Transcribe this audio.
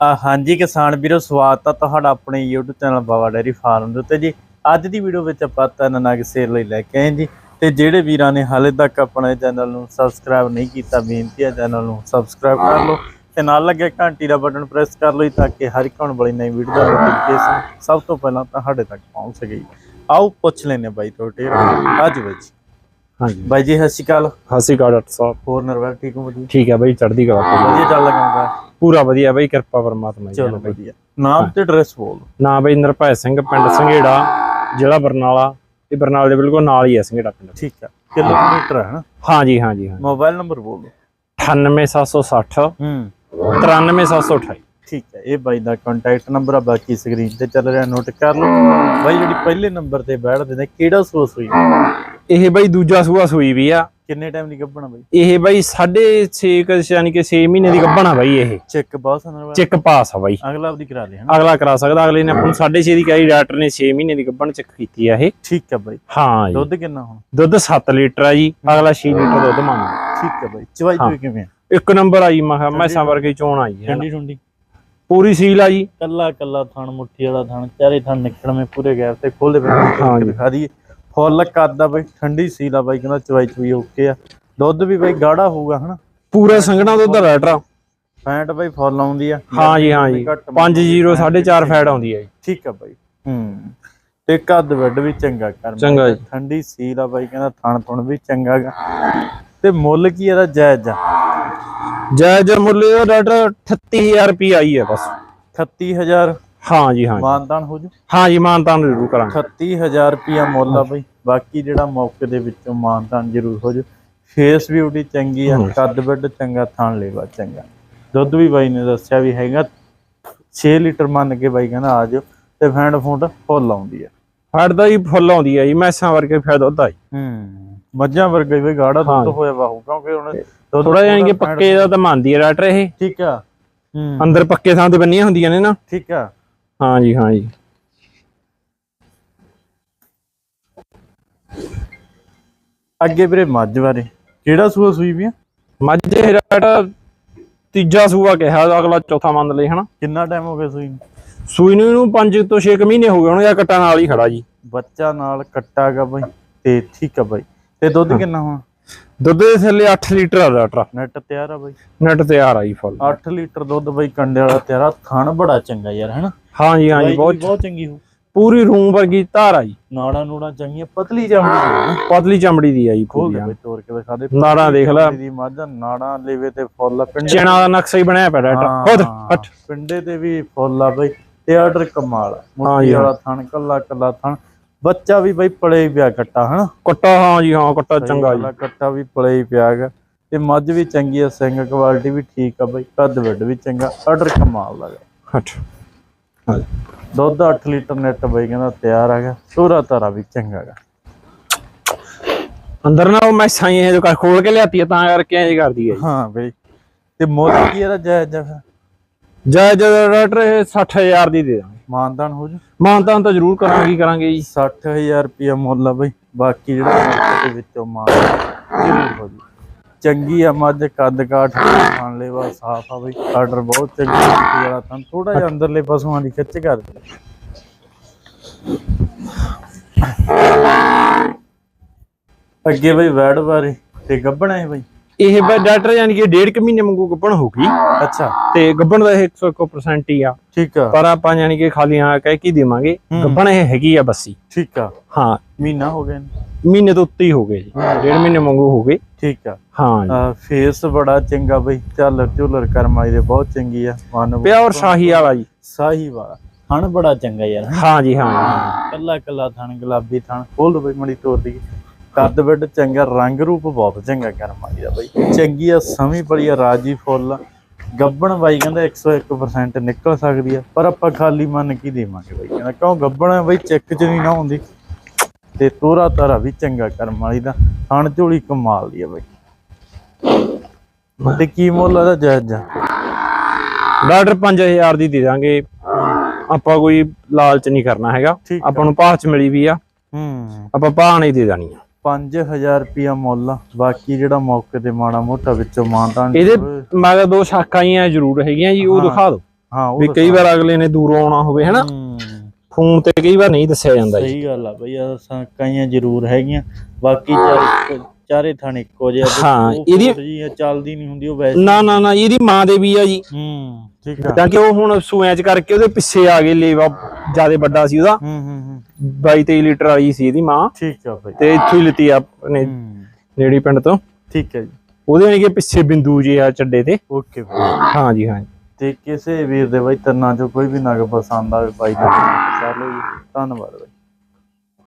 ਹਾਂਜੀ ਕਿਸਾਨ ਵੀਰੋ, ਸਵਾਗਤ ਆ ਤੁਹਾਡਾ ਆਪਣੇ YouTube channel Baba dairy farm ਦੇ ਉੱਤੇ ਜੀ। ਅੱਜ ਦੀ ਵੀਡੀਓ ਵਿੱਚ ਆਪਾਂ ਤਿੰਨ ਨਗ ਸੇਲ ਲਈ ਲੈ ਕੇ ਆਏ ਜੀ ਤੇ ਜਿਹੜੇ ਵੀਰਾਂ ਨੇ ਹਾਲੇ ਤੱਕ ਆਪਣੇ ਚੈਨਲ ਨੂੰ ਸਬਸਕ੍ਰਾਈਬ ਨਹੀਂ ਕੀਤਾ, ਬੇਨਤੀ ਹੈ ਚੈਨਲ ਨੂੰ ਸਬਸਕ੍ਰਾਈਬ ਕਰ ਲਓ ਤੇ ਨਾਲ ਲੱਗੇ ਘੰਟੀ ਦਾ ਬਟਨ ਪ੍ਰੈਸ ਕਰ ਲਓ ਤਾਂ ਕਿ ਹਰ ਇੱਕ ਆਉਣ ਵਾਲੀ ਨਵੀਂ ਵੀਡੀਓ ਦਾ ਨੋਟੀਫਿਕੇਸ਼ਨ ਸਭ ਤੋਂ ਪਹਿਲਾਂ ਤੁਹਾਡੇ ਤੱਕ ਪਹੁੰਚ ਸਕੇ ਆਓ ਪੁੱਛ ਲੈਨੇ ਬਾਈ ਤੁਹਾਡੇ। ਅੱਜ ਵਿੱਚ ਹਾਂਜੀ। ਬਾਈ ਜੀ ਸਤਿ ਸ਼੍ਰੀ ਅਕਾਲ। ਸਤਿ ਸ਼੍ਰੀ ਅਕਾਲ ਡਾਕਟਰ ਸਾਹਿਬ। ਹੋਰ ਨਰਵਰ ਠੀਕ ਹੋ ਵਧੀਆ? ਠੀਕ ਹੈ ਬਾਈ ਚੜ੍ਹਦੀ ਕਲਾ ਵਧੀਆ ਚੱਲ ਲਗਾਉਂਗਾ ਪੂਰਾ ਵਧੀਆ ਬਾਈ ਕਿਰਪਾ ਪਰਮਾਤਮਾ ਦੀ। ਚਲੋ ਬਾਈ। ਵਧੀਆ। ਨਾਮ ਤੇ ਐਡਰੈਸ ਬੋਲ ਨਾ ਬਾਈ ਨਿਰਭੈ ਸਿੰਘ ਪਿੰਡ ਸੰਘੇੜਾ ਜ਼ਿਲ੍ਹਾ ਬਰਨਾਲਾ। ਇਹ ਬਰਨਾਲੇ ਦੇ ਬਿਲਕੁਲ ਨਾਲ ਹੀ ਹੈ ਸੰਘੇੜਾ ਪਿੰਡ। ਠੀਕ ਹੈ। ਕਿਲੋਮੀਟਰ ਹੈ ਨਾ? ਹਾਂਜੀ ਹਾਂਜੀ ਹਾਂ ਮੋਬਾਈਲ ਨੰਬਰ ਬੋਲ ਦਿਓ। 98760 ਹੂੰ। 93728 ਠੀਕ ਹੈ। ਇਹ ਬਾਈ ਦਾ ਕੰਟੈਕਟ ਨੰਬਰ ਆ ਬਾਕੀ ਸਕਰੀਨ ਤੇ ਚੱਲ ਰਿਹਾ ਨੋਟ ਕਰ ਲਓ। ਬਾਈ ਜਿਹੜੀ ਪਹਿਲੇ ਨੰਬਰ ਤੇ ਬੈਠਦੇ ਨੇ ਕਿਹੜਾ ਸੋਸ ਹੋਈ? ਇਹ ਬਾਈ ਦੂਜਾ ਸੂਆ ਸੂਈ ਵੀ ਆ। ਕਿੰਨੇ ਟਾਈਮ ਦੀ ਗੱਭਣਾ ਬਾਈ? ਇਹ ਬਾਈ 6.5 ਯਾਨੀ ਕਿ 6 ਮਹੀਨੇ ਦੀ ਗੱਭਣਾ ਬਾਈ ਇਹ। ਚੈੱਕ ਬਹੁਤ ਸਨਰ ਚੈੱਕ ਪਾਸ ਆ ਬਾਈ। ਅਗਲਾ ਆਪਦੀ ਕਰਾ ਲਿਆ ਹਨਾ? ਅਗਲਾ ਕਰਾ ਸਕਦਾ ਅਗਲੇ ਨੇ ਆਪਾਂ ਨੂੰ 6.5 ਦੀ ਕਹੀ ਡਾਕਟਰ ਨੇ 6 ਮਹੀਨੇ ਦੀ ਗੱਭਣ ਚੈੱਕ ਕੀਤੀ ਆ ਇਹ। ਠੀਕ ਹੈ ਬਾਈ। ਹਾਂ ਜੀ। ਦੁੱਧ ਕਿੰਨਾ ਹੁਣ? ਦੁੱਧ 7 ਲੀਟਰ ਆ ਜੀ ਅਗਲਾ 6 ਲੀਟਰ ਦੁੱਧ ਮੰਗਦਾ। ਠੀਕ ਹੈ ਬਾਈ। ਚਵਾਈ ਚੋਈ ਕਿਵੇਂ ਆ? ਇੱਕ ਨੰਬਰ ਆਈ ਮੈਂ ਕਿਹਾ ਮੈਸਾਂ ਵਰਗੀ ਚੋਣ ਆਈ ਹੈ ਠੰਡੀ ਠੰਡੀ। ਪੂਰੀ ਸੀਲ ਆ ਜੀ। ਕੱਲਾ ਕੱਲਾ ਥਣ ਮੁੱਠੀ ਵਾਲਾ ਥਣ ਚਾਰੇ ਥਣ ਨਿਕਲਵੇਂ ਪੂਰੇ ਗੈਪ ਤੇ ਖੋਲਦੇ ਪਏ ਹਾਂ। ਦਿਖਾ ਦਈਏ। ਫੁੱਲ ਕਰਦਾ ਬਾਈ ਠੰਡੀ ਸੀਲ ਆ ਬਾਈ ਕਹਿੰਦਾ ਚਵਾਈ ਚੁਈ ਓਕੇ ਆ। ਦੁੱਧ ਵੀ ਬਾਈ ਗਾੜਾ ਹੋਊਗਾ ਹਨਾ? ਪੂਰਾ ਸੰਘਣਾ ਦੁੱਧ ਦਾ ਲੈਟਰ ਫੈਂਟ ਬਾਈ ਫੁੱਲ ਆਉਂਦੀ ਆ। ਹਾਂ ਜੀ ਹਾਂ ਜੀ। ਘੱਟ 5 0 4.5 ਫੈਟ ਆਉਂਦੀ ਹੈ ਜੀ। ਠੀਕ ਆ ਬਾਈ ਹੂੰ। ਤੇ ਕੱਦ ਵੱਡ ਵੀ ਚੰਗਾ ਕਰ ਚੰਗਾ ਜੀ। ਠੰਡੀ ਸੀਲ ਆ ਬਾਈ ਕਹਿੰਦਾ ਥਣ ਥਣ ਵੀ ਚੰਗਾ ਗਾ। ਤੇ ਮੁੱਲ ਕੀ ਇਹਦਾ? ਜਾਇਜ਼ ਆ। ਜੈ ਜੈ ਮੁੱਲ ਦਾ ਡਾਕਟਰ 38000 ਰੁਪਏ ਆਈ ਹੈ ਬਸ। 38000 ਹਾਂ ਜੀ ਹਾਂ ਜੀ। ਮਾਨਦਾਨ ਹੋ ਜੂ? ਹਾਂ ਜੀ ਮਾਨਤਾਨ ਜ਼ਰੂਰ ਕਰਾਂਗੇ। 38000 ਰੁਪਿਆ ਮੁੱਲ ਆ ਬਾਈ। ਬਾਕੀ ਜਿਹੜਾ ਮੌਕੇ ਦੇ ਵਿੱਚੋਂ ਮਾਨਦਾਨ ਜ਼ਰੂਰ ਹੋ ਜੂ। ਫੇਸ ਬਿਊਟੀ ਚੰਗੀ ਆ ਕੱਦ ਵੱਡ ਚੰਗਾ ਥਣ ਲੇਵਾ ਚੰਗਾ। ਦੁੱਧ ਵੀ ਬਾਈ ਨੇ ਦੱਸਿਆ ਵੀ ਹੈਗਾ 6 ਲੀਟਰ ਮੰਨ ਕੇ ਬਾਈ ਕਹਿੰਦਾ ਆ ਜਾਓ। ਤੇ ਫੈਂਡ ਫੁੰਡ ਫੁੱਲ ਆਉਂਦੀ ਆ। ਫੈਟ ਦਾ ਹੀ ਫੁੱਲ ਆਉਂਦੀ ਹੈ ਜੀ ਮੈਸਾਂ ਵਰਗੇ ਫੈਟ ਦੁੱਧ ਆਈ ਹੂੰ ਮੱਝਾਂ ਵਰਗਾ ਹੀ ਬਈ ਗਾੜਾ ਦੁੱਧ ਹਾਂ। ਹੋਇਆ ਵਾ ਕਿਉਂਕਿ ਹੁਣ ਦੁੱਧ ਥੋੜਾ ਕਿ ਪੂਰਾ ਪੱਕੇ ਦਾ ਤਾਂ ਮੰਨਦੀ ਹੈ ਡਾਕਟਰ ਇਹ। ਠੀਕ ਆ ਹੂੰ। ਅੰਦਰ ਪੱਕੇ ਥਾਂ ਤੇ ਬੰਨੀਆਂ ਹੁੰਦੀਆਂ ਨੇ ਨਾ। ਠੀਕ ਆ। ਹਾਂ ਜੀ ਹਾਂ ਜੀ। ਅੱਗੇ ਵੀਰੇ ਮੱਝ ਬਾਰੇ ਕਿਹੜਾ ਸੂਆ ਸੂਈ ਵੀ ਆ? ਮੱਝ ਡਾਕਟਰ ਤੀਜਾ ਸੂਆ ਕਿਹਾ ਅਗਲਾ ਚੌਥਾ ਮੰਨ ਲਈ ਹਨਾ। ਕਿੰਨਾ ਟਾਈਮ ਹੋ ਗਿਆ ਸੂਈ ਨੂੰ? ਸੂਈ ਨੂੰ ਇਹਨੂੰ 5 ਤੋਂ 6 ਮਹੀਨੇ ਹੋ ਗਏ ਹੁਣ ਕੱਟਾ ਨਾਲ ਹੀ ਖੜਾ ਜੀ। ਬੱਚਾ ਨਾਲ ਕੱਟਾ ਗਾ ਬਈ ਤੇ ਠੀਕ ਆ ਬਈ। ਤੇ ਦੁੱਧ ਕਿੰਨਾ ਹੁਣ? ਦੁੱਧ ਦੇ ਥੱਲੇ 8 ਲੀਟਰ ਆ ਡਾਕਟਰ ਨੈਟ ਤਿਆਰ ਆ ਬਈ। ਨੈਟ ਤਿਆਰ ਆਈ ਫੁੱਲ 8 ਲੀਟਰ ਦੁੱਧ ਬਈ ਕੰਡੇ ਵਾਲਾ ਤੇਰਾ ਥਣ ਬੜਾ ਚੰਗਾ ਯਾਰ ਹੈਨਾ? ਹਾਂ ਜੀ ਹਾਂ ਜੀ ਬਹੁਤ ਚੰਗੀ ਹੋ। ਪੂਰੀ ਰੂਮ ਵਰਗੀ ਧਾਰ ਆ ਜੀ। ਨਾੜਾ ਨੂੜਾ ਚੰਗੀਆਂ ਪਤਲੀ ਚਮੜੀ ਪਤਲੀ ਚਮੜੀ ਦੀ ਆ ਜੀ ਖੋਲ ਪੂਰੀ ਦੇ ਬਈ ਤੋੜ ਕੇ ਦਿਖਾ ਦੇ। ਨਾੜਾਂ ਦੇਖ ਲੈ। ਦੀ ਮੱਝ ਨਾੜਾ ਲੇਵੇ ਤੇ ਫੁੱਲ ਪਿੰਡੇ ਦਾ ਨਕਸ਼ਾ ਹੀ ਬਣਿਆ ਪਿਆ ਡਾਕਟਰ ਖੁਦ ਹਟ। ਪਿੰਡੇ ਤੇ ਵੀ ਫੁੱਲ ਆ ਬਈ। ਤੇ ਆਰਡਰ ਕਮਾਲ ਆ। ਮੁੱਠੀ। ਵਾਲਾ ਥਣ ਕੱਲਾ ਕੱਲਾ ਥਣ। ਬੱਚਾ ਵੀ ਬਈ ਪਲੇ ਹੀ ਪਿਆ ਕੱਟਾ ਹਨਾ ਕੱਟਾ ਹਾਂ ਜੀ ਹਾਂ ਕੱਟਾ ਚੰਗਾ ਜੀ ਕੱਟਾ ਵੀ ਪਲੇ ਹੀ ਪਿਆ ਗਾ ਤੇ ਮੱਝ ਵੀ ਚੰਗੀ ਆ ਸਿੰਘ ਕੁਆਲਿਟੀ ਵੀ ਠੀਕ ਆ ਬਈ ਕੱਦ ਵੱਡ ਵੀ ਚੰਗਾ ਆਰਡਰ ਕਮਾਲ ਦਾ ਜੀ। ਦੁੱਧ 8 ਲੀਟਰ ਨੈਟ ਬਈ ਕਹਿੰਦਾ ਤਿਆਰ ਗਿਆ ਸੋਰਾ ਤਾਰਾ ਵੀ ਚੰਗਾ ਗਾ ਅੰਦਰ ਨਾ ਉਹ ਮੈਸਾਂ ਹੀ ਇਹ ਜੋ ਖੋਲ ਕੇ ਲਿਆਤੀ ਆ ਤਾਂ ਕਰਕੇ ਐਂ ਕਰਦੀ ਹੈ ਹਾਂ ਬਈ ਤੇ ਮੁੱਲ ਕੀ ਇਹਦਾ ਜਾਇਜ਼ ਫਿਰ ਜੈ ਜੈ ਡਾਕਟਰ ਇਹ 60000 ਦੀ ਦੇ ਦਾਂਗੇ ਮਾਨਦਾਨ ਹੋ ਜੂ। ਮਾਨਤਾਂ ਤਾਂ ਜ਼ਰੂਰ ਕਰਾਂਗੇ ਕਰਾਂਗੇ ਜੀ। 60000 ਰੁਪਿਆ ਮੁੱਲ ਆ ਬਈ। ਬਾਕੀ ਜਿਹੜਾ ਦੇ ਵਿੱਚੋਂ ਮਾਨ ਜ਼ਰੂਰ ਹੋ ਜੂ। ਚੰਗੀ ਆ ਮੱਝ ਕੱਦ ਕਾਠ ਖਾਣ ਲੈਵਾ ਸਾਫ਼ ਆ ਬਈ। ਆਰਡਰ ਬਹੁਤ ਚੰਗੀ ਆ ਵਾਲਾ ਤਾਂ ਥੋੜਾ ਜਿਹਾ ਅੰਦਰਲੇ ਪਸ਼ੂਆਂ ਦੀ ਖਿੱਚ ਕਰ ਦੇ। ਅੱਗੇ ਬਈ ਵੈੜ ਬਾਰੇ ਤੇ ਗੱਬਣਾ ਹੈ ਬਈ। ਇਹ ਬਈ ਡਾਕਟਰ ਯਾਨੀ ਕਿ ਡੇਢ ਕੁ ਮਹੀਨੇ ਵਾਂਗੂ ਗੱਭਣ ਹੋ ਗਈ। ਅੱਛਾ। ਤੇ ਗੱਭਣ ਦਾ ਇਹ 101% ਹੀ ਆ। ਠੀਕ ਆ। ਪਰ ਆਪਾਂ ਯਾਨੀ ਕਿ ਖਾਲੀ ਹਾਂ ਕਹਿ ਕੀ ਦੇਵਾਂਗੇ ਗੱਭਣ ਇਹ ਹੈਗੀ ਆ ਬੱਸੀ। ਠੀਕ ਆ। ਹਾਂ। ਮਹੀਨਾ ਹੋ ਗਿਆ। ਮਹੀਨੇ ਤੋਂ ਉੱਤੇ ਹੀ ਹੋ ਗਏ ਜੀ। ਡੇਢ ਮਹੀਨੇ ਵਾਂਗੂ ਹੋ ਗਏ। ਠੀਕ ਆ। ਹਾਂ ਫੇਸ ਬੜਾ ਚੰਗਾ ਬਈ ਝਾਲਰ ਝੂਲਰ ਕਰਮਾਈ ਦੇ ਬਹੁਤ ਚੰਗੀ ਆ। ਮਨ ਪਿਓਰ ਸ਼ਾਹੀ ਵਾਲਾ ਜੀ। ਸਾਹੀ ਵਾਲਾ। ਥਣ ਬੜਾ ਚੰਗਾ ਯਾਰ। ਹੈਂ। ਜੀ ਹਾਂ। ਕੱਲਾ ਕੱਲਾ ਥਣ ਗੁਲਾਬੀ ਥਣ। ਖੋਲ ਦੋ ਬਈ ਮੜੀ ਤੋੜ ਦੀ। ਕੱਦ ਵੱਡ ਚੰਗਾ ਰੰਗ ਰੂਪ ਬਹੁਤ ਚੰਗਾ ਕਰਮਾਈ ਦਾ ਬਈ। ਚੰਗੀ ਆ ਸਮੀ ਬੜੀ ਆ ਰਾਜੀ ਫੁੱਲ ਗੱਬਣ ਬਾਈ ਕਹਿੰਦਾ 101% ਨਿਕਲ ਸਕਦੀ ਆ ਪਰ ਆਪਾਂ ਖਾਲੀ ਮਨ ਕੀ ਦੇਵਾਂਗੇ ਬਾਈ? ਕਹਿੰਦਾ ਕਿਉਂ ਗੱਬਣ ਆ ਬਈ ਚੈੱਕ ਚ ਨਹੀਂ ਨਾ ਹੁੰਦੀ ਤੇ ਤੋਰਾ ਤਾਰਾ ਵੀ ਚੰਗਾ ਕਰਮ ਵਾਲੀ ਦਾ ਥਣ ਝੋਲੀ ਕਮਾਲ ਦੀ ਆ ਬਈ। ਤੇ ਕੀ ਮੁੱਲ ਇਹਦਾ ਜਾਇਜ਼ ਆ ਡਾਕਟਰ 5000 ਦੀ ਦੇ ਦਾਂਗੇ। ਆਪਾਂ ਕੋਈ ਲਾਲਚ ਨਹੀਂ ਕਰਨਾ ਹੈਗਾ। ਆਪਾਂ ਨੂੰ ਭਾਅ ਚ ਮਿਲੀ ਵੀ ਆ। ਹੂੰ। ਆਪਾਂ ਭਾਅ ਨਹੀਂ ਦੇ ਦੇਣੀ ਆ 5000 ਰੁਪਿਆ ਮੁੱਲ ਬਾਕੀ ਜਿਹੜਾ ਮੌਕੇ ਤੇ ਮਾੜਾ ਮੋਟਾ ਵਿੱਚੋਂ ਮਾਨਤਾਨ ਇਹਦੇ ਮਗਰ ਦੋ ਸ਼ਾਖਾਂ ਹੀ ਆ ਜ਼ਰੂਰ ਹੈਗੀਆਂ ਜੀ ਉਹ ਦਿਖਾ ਦਿਓ ਹਾਂ ਵੀ ਕਈ ਵਾਰ ਅਗਲੇ ਨੇ ਦੂਰੋਂ ਆਉਣਾ ਹੋਵੇ ਹਨਾ? ਫੋਨ ਤੇ ਕਈ ਵਾਰ ਨਹੀਂ ਦੱਸਿਆ ਜਾਂਦਾ ਜੀ। ਸਹੀ ਗੱਲ ਆ ਬਈ ਆ ਕਈਆਂ ਜ਼ਰੂਰ ਹੈਗੀਆਂ। ਬਾਕੀ ਚਾਰੇ ਥਾਣੇ ਇੱਕੋ ਜਿਹੇ ਆ ਹਾਂ, ਇਹਦੀ- ਚੱਲਦੀ ਨਹੀਂ ਹੁੰਦੀ ਉਹ ਵੈਸੇ ਨਾ ਨਾ ਨਾ ਇਹਦੀ ਮਾਂ ਦੇ ਵੀ ਆ ਜੀ। ਹੂੰ ਠੀਕ ਆ। ਤਾਂ ਕਿ ਉਹ ਹੁਣ ਸੂਆਂ ਚ ਕਰਕੇ ਉਹਦੇ ਪਿੱਛੇ ਆ ਗਏ ਲੇਵਾ ਜ਼ਿਆਦਾ ਵੱਡਾ ਸੀ ਉਹਦਾ। ਹੂੰ ਹੂੰ ਹੂੰ। 22 23 ਲੀਟਰ ਵਾਲੀ ਸੀ ਇਹਦੀ ਮਾਂ। ਠੀਕ ਆ ਬਈ। ਤੇ ਇੱਥੋਂ ਹੀ ਲਿੱਤੀ ਆ ਆਪਣੇ ਹੂੰ। ਨੇੜੀ ਪਿੰਡ ਤੋਂ। ਠੀਕ ਹੈ ਜੀ। ਉਹਦੇ ਨੇ ਕਿ ਪਿੱਛੇ ਬਿੰਦੂ ਜੇ ਆ ਚੱਡੇ ਤੇ। ਓਕੇ ਬਈ। ਹਾਂ ਜੀ ਹਾਂ ਜੀ। ਤੇ ਕਿਸੇ ਵੀਰ ਦੇ ਬਾਈ ਤਰਨਾ ਚੋਂ ਕੋਈ ਵੀ ਨਗ ਪਸੰਦ ਆਵੇ ਬਾਈ ਕਰ ਲਓ ਜੀ ਧੰਨਵਾਦ ਬਾਈ।